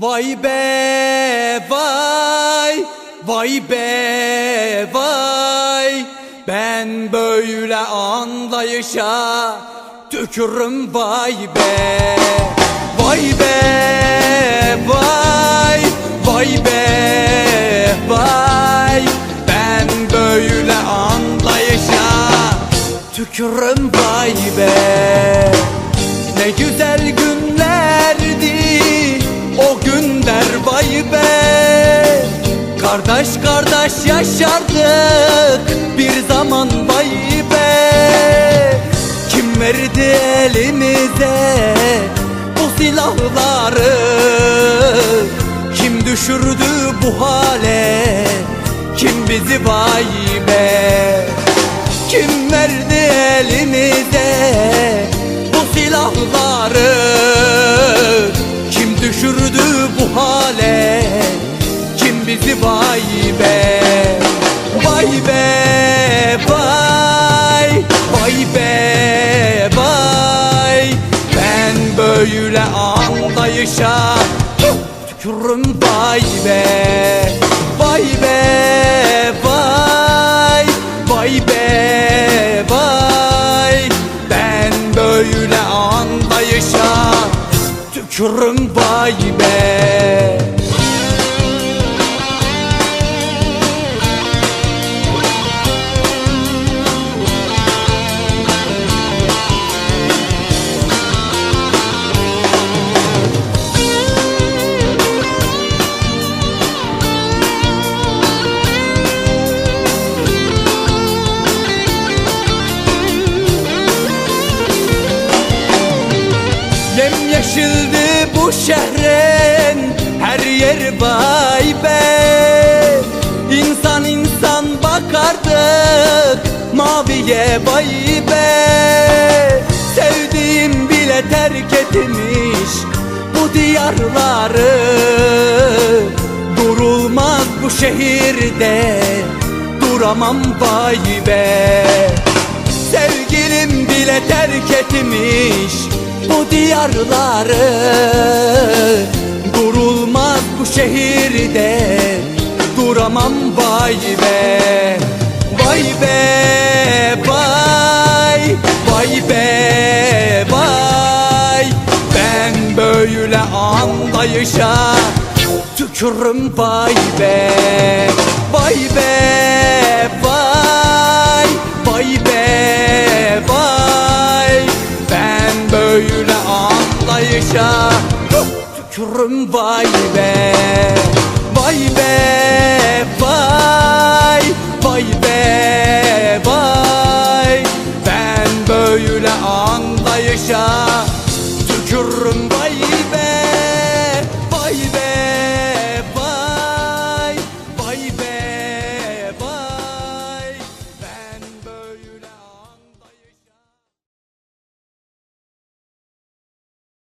Vay be vay Vay be vay. Ben böyle anlayışa Tükürüm vay be. Vay be vay Vay be vay. Ben böyle anlayışa Tükürüm vay be. Ne güzel günlerdi o günler vay be. Kardeş kardeş yaşardık. Bir zaman vay be. Kim verdi elimize bu silahları? Kim düşürdü bu hale? Kim bizi vay be? Kim verdi elimize bu silahları bizi vay be Vay be vay Vay be vay. Ben böyle anlayışa Tükürüm vay be Vay be vay Vay be vay. Ben böyle anlayışa Tükürüm vay be bu şehrin her yer vay be. İnsan insan bakardık maviye vay be. Sevdiğim bile terk etmiş bu diyarları. Durulmaz bu şehirde duramam vay be. Sevgilim bile terk etmiş bu diyarları şehirde duramam vay be Vay be vay Vay be vay. Ben böyle anlayışa tükürüm vay be Vay be vay Vay be vay. Ben böyle anlayışa şükrüm vay be Vay be vay Vay be vay. Ben böyle anlayışa